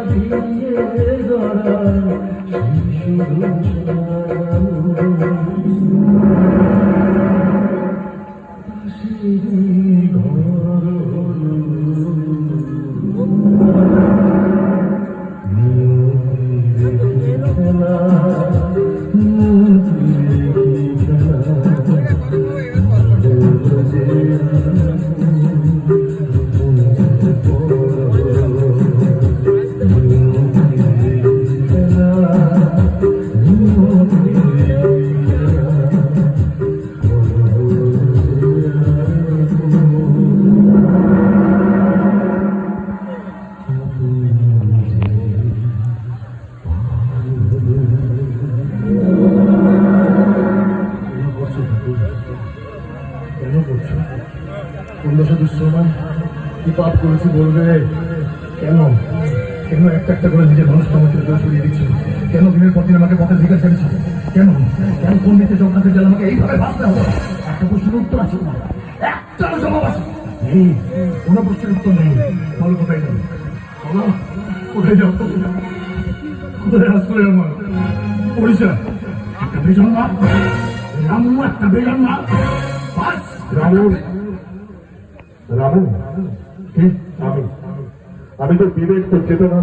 ফিরিয়ে গড়া উল্লাসে দুঃসময় কি পাপ করেছি বলবে, কেন? কেন একটা একটা করে নিজের মানুষকে আমাকে দোষ সরিয়ে দিচ্ছ? কেন দিনের পর দিন আমাকে পথে দিকে ছেড়েছি? কেন? কেন কোন দিকে জগন্নাথে গেলে আমাকে এইভাবে ভাবতে হবে? একটা প্রশ্নের উত্তর আছে একটা জবাব আছে। নেই। কোনো প্রশ্নের উত্তর নেই। বলো কোথায় যাবে বলো, কোথায় যাও? কোথায় আসলে আমার? পরিচয়। একটা বেজন না। রামু একটা বেজন না। রামেন রামু কে? আমি। আমি তো বিবেক তো চেতনা